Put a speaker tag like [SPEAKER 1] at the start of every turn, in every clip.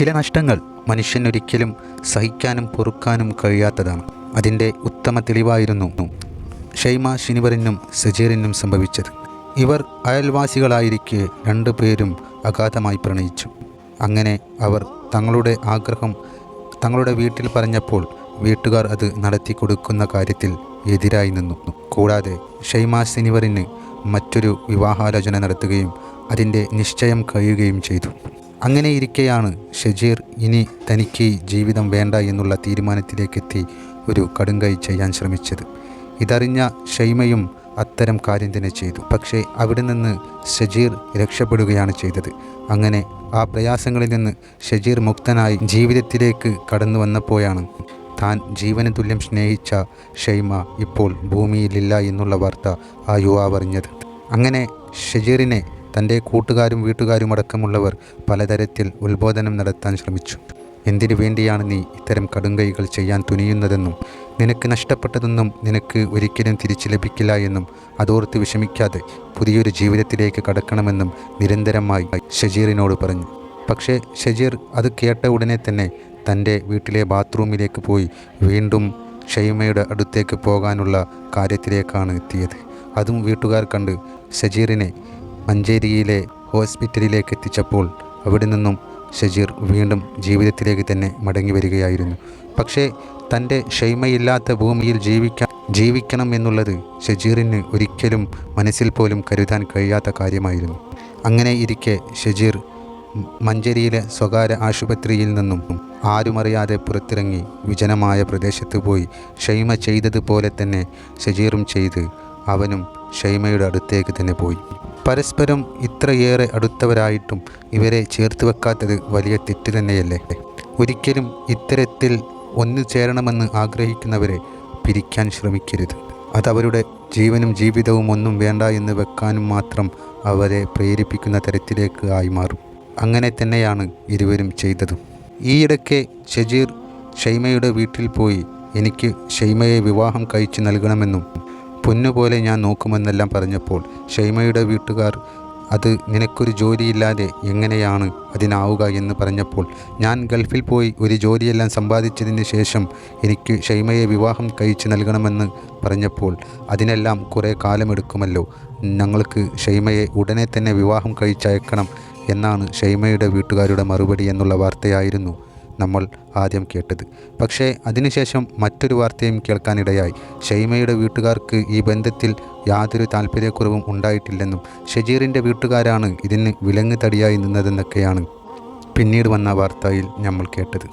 [SPEAKER 1] ചില നഷ്ടങ്ങൾ മനുഷ്യനൊരിക്കലും സഹിക്കാനും പൊറുക്കാനും കഴിയാത്തതാണ്. അതിന്റെ ഉത്തമ തെളിവായിരുന്നു ഷൈമ ഷിനിവറിനും സജീറിനും സംഭവിച്ചത്. ഇവർ അയൽവാസികളായിരിക്കെ രണ്ടു പേരും അഗാധമായി പ്രണയിച്ചു. അങ്ങനെ അവർ തങ്ങളുടെ ആഗ്രഹം തങ്ങളുടെ വീട്ടിൽ പറഞ്ഞപ്പോൾ വീട്ടുകാർ അത് നടത്തി കൊടുക്കുന്ന കാര്യത്തിൽ എതിരായി നിന്നു. കൂടാതെ ഷൈമ സിനിവറിന് മറ്റൊരു വിവാഹാലോചന നടത്തുകയും അതിന്റെ നിശ്ചയം കഴിയുകയും ചെയ്തു. അങ്ങനെ ഇരിക്കെയാണ് ഷജീർ ഇനി തനിക്ക് ജീവിതം വേണ്ട എന്നുള്ള തീരുമാനത്തിലേക്കെത്തി ഒരു കടുങ്കൈ ചെയ്യാൻ ശ്രമിച്ചത്. ഇതറിഞ്ഞ ഷൈമയും അത്തരം കാര്യം തന്നെ ചെയ്തു. പക്ഷേ അവിടെ നിന്ന് ഷജീർ രക്ഷപ്പെടുകയാണ് ചെയ്തത്. അങ്ങനെ ആ പ്രയാസങ്ങളിൽ നിന്ന് ഷജീർ മുക്തനായി ജീവിതത്തിലേക്ക് കടന്നു വന്നപ്പോഴാണ് താൻ ജീവന് തുല്യം സ്നേഹിച്ച ഷൈമ ഇപ്പോൾ ഭൂമിയിലില്ല എന്നുള്ള വാർത്ത ആ യുവാവ് അറിഞ്ഞത്. അങ്ങനെ ഷജീറിനെ തന്റെ കൂട്ടുകാരും വീട്ടുകാരും അടക്കമുള്ളവർ പലതരത്തിൽ ഉത്ബോധനം നടത്താൻ ശ്രമിച്ചു. എന്തിനു വേണ്ടിയാണ് നീ ഇത്തരം കടുങ്കൈകൾ ചെയ്യാൻ തുനിയുന്നതെന്നും നിനക്ക് നഷ്ടപ്പെട്ടതെന്നും നിനക്ക് ഒരിക്കലും തിരിച്ചു ലഭിക്കില്ല എന്നും അതോർത്ത് വിഷമിക്കാതെ പുതിയൊരു ജീവിതത്തിലേക്ക് കടക്കണമെന്നും നിരന്തരമായി ഷജീറിനോട് പറഞ്ഞു. പക്ഷേ ഷജീർ അത് കേട്ട ഉടനെ തന്നെ തന്റെ വീട്ടിലെ ബാത്റൂമിലേക്ക് പോയി വീണ്ടും ഷൈമയുടെ അടുത്തേക്ക് പോകാനുള്ള കാര്യത്തിലേക്കാണ് എത്തിയത്. അതും വീട്ടുകാർ കണ്ട് ഷജീറിനെ മഞ്ചേരിയിലെ ഹോസ്പിറ്റലിലേക്ക് എത്തിച്ചപ്പോൾ അവിടെ നിന്നും ഷജീർ വീണ്ടും ജീവിതത്തിലേക്ക് തന്നെ മടങ്ങി വരികയായിരുന്നു. പക്ഷേ തന്റെ ക്ഷമയില്ലാത്ത ഭൂമിയിൽ ജീവിക്കാൻ ജീവിക്കണം എന്നുള്ളത് ഷജീറിന് ഒരിക്കലും മനസ്സിൽ പോലും കരുതാൻ കഴിയാത്ത കാര്യമായിരുന്നു. അങ്ങനെ ഇരിക്കെ ഷജീർ മഞ്ചേരിയിലെ സ്വകാര്യ ആശുപത്രിയിൽ നിന്നും ആരുമറിയാതെ പുറത്തിറങ്ങി വിജനമായ പ്രദേശത്ത് പോയി ഷൈമ ചെയ്തതുപോലെ തന്നെ ഷജീറും ചെയ്ത് അവനും ഷൈമയുടെ അടുത്തേക്ക് തന്നെ പോയി. പരസ്പരം ഇത്രയേറെ അടുത്തവരായിട്ടും ഇവരെ ചേർത്ത് വെക്കാത്തത് വലിയ തെറ്റ് തന്നെയല്ലേ? ഒരിക്കലും ഇത്തരത്തിൽ ഒന്നു ചേരണമെന്ന് ആഗ്രഹിക്കുന്നവരെ പിരിക്കാൻ ശ്രമിക്കരുത്. അതവരുടെ ജീവനും ജീവിതവും ഒന്നും വേണ്ട എന്ന് വെക്കാനും മാത്രം അവരെ പ്രേരിപ്പിക്കുന്ന തരത്തിലേക്ക് ആയി മാറും. അങ്ങനെ തന്നെയാണ് ഇരുവരും ചെയ്തതും. ഈയിടയ്ക്ക് ഷജീർ ഷൈമയുടെ വീട്ടിൽ പോയി എനിക്ക് ഷൈമയെ വിവാഹം കഴിച്ചു നൽകണമെന്നും പൊന്നുപോലെ ഞാൻ നോക്കുമെന്നെല്ലാം പറഞ്ഞപ്പോൾ ഷൈമയുടെ വീട്ടുകാർ അത് നിനക്കൊരു ജോലിയില്ലാതെ എങ്ങനെയാണ് അതിനാവുക എന്ന് പറഞ്ഞപ്പോൾ ഞാൻ ഗൾഫിൽ പോയി ഒരു ജോലിയെല്ലാം സമ്പാദിച്ചതിന് ശേഷം എനിക്ക് ഷൈമയെ വിവാഹം കഴിച്ചു നൽകണമെന്ന് പറഞ്ഞപ്പോൾ അതിനെല്ലാം കുറേ കാലമെടുക്കുമല്ലോ. ഞങ്ങൾക്ക് ഷൈമയെ ഉടനെ തന്നെ വിവാഹം കഴിച്ചയക്കണം എന്നാണ് ഷൈമയുടെ വീട്ടുകാരുടെ മറുപടി എന്നുള്ള വാർത്തയായിരുന്നു. നമ്മൾ ആദ്യം കേട്ടത്. പക്ഷേ അതിനുശേഷം മറ്റൊരു വാർത്തയും കേൾക്കാനിടയായി. ഷെയ്മയുടെ വീട്ടുകാർക്ക് ഈ ബന്ധത്തിൽ യാതൊരു താല്പര്യക്കുറവും ഉണ്ടായിട്ടില്ലെന്നും ഷജീറിന്റെ വീട്ടുകാരാണ് ഇതിന് വിലങ്ങ് തടിയായി നിന്നതെന്നൊക്കെയാണ് പിന്നീട് വന്ന വാർത്തയിൽ നമ്മൾ കേട്ടത്.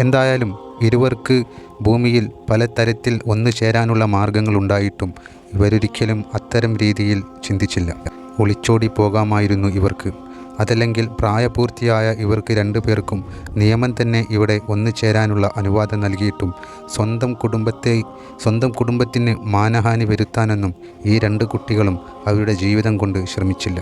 [SPEAKER 1] എന്തായാലും ഇരുവർക്ക് ഭൂമിയിൽ പലതരത്തിൽ ഒന്നു ചേരാനുള്ള മാർഗങ്ങളുണ്ടായിട്ടും ഇവരൊരിക്കലും അത്തരം രീതിയിൽ ചിന്തിച്ചില്ല. ഒളിച്ചോടി പോകാമായിരുന്നു ഇവർക്ക്. അതല്ലെങ്കിൽ പ്രായപൂർത്തിയായ ഇവർക്ക് രണ്ടു പേർക്കും നിയമം തന്നെ ഇവിടെ ഒന്നു ചേരാനുള്ള അനുവാദം നൽകിയിട്ടും സ്വന്തം കുടുംബത്തെ സ്വന്തം കുടുംബത്തിന് മാനഹാനി വരുത്താനൊന്നും ഈ രണ്ട് കുട്ടികളും അവരുടെ ജീവിതം കൊണ്ട് ശ്രമിച്ചില്ല.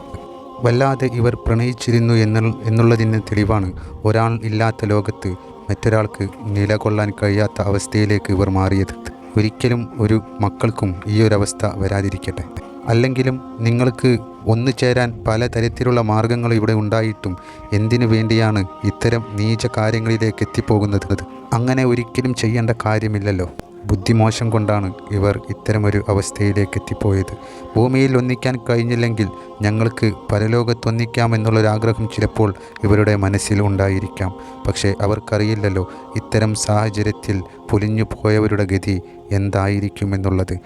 [SPEAKER 1] വല്ലാതെ ഇവർ പ്രണയിച്ചിരുന്നു എന്നുള്ള എന്നുള്ളതിന് തെളിവാണ് ഒരാൾ ഇല്ലാത്ത ലോകത്ത് മറ്റൊരാൾക്ക് നിലകൊള്ളാൻ കഴിയാത്ത അവസ്ഥയിലേക്ക് ഇവർ മാറിയത്. ഒരിക്കലും ഒരു മക്കൾക്കും ഈ ഒരു അവസ്ഥ വരാതിരിക്കട്ടെ. അല്ലെങ്കിലും നിങ്ങൾക്ക് ഒന്നു ചേരാൻ പലതരത്തിലുള്ള മാർഗങ്ങൾ ഇവിടെ ഉണ്ടായിട്ടും എന്തിനു വേണ്ടിയാണ് ഇത്തരം നീച കാര്യങ്ങളിലേക്ക് എത്തിപ്പോകുന്നത്? അങ്ങനെ ഒരിക്കലും ചെയ്യേണ്ട കാര്യമില്ലല്ലോ. ബുദ്ധിമോശം കൊണ്ടാണ് ഇവർ ഇത്തരമൊരു അവസ്ഥയിലേക്ക് എത്തിപ്പോയത്. ഭൂമിയിൽ ഒന്നിക്കാൻ കഴിഞ്ഞില്ലെങ്കിൽ ഞങ്ങൾക്ക് പരലോകത്തൊന്നിക്കാമെന്നുള്ളൊരാഗ്രഹം ചിലപ്പോൾ ഇവരുടെ മനസ്സിൽ ഉണ്ടായിരിക്കാം. പക്ഷേ അവർക്കറിയില്ലല്ലോ ഇത്തരം സാഹചര്യത്തിൽ പൊലിഞ്ഞു പോയവരുടെ ഗതി എന്തായിരിക്കുമെന്നുള്ളത്.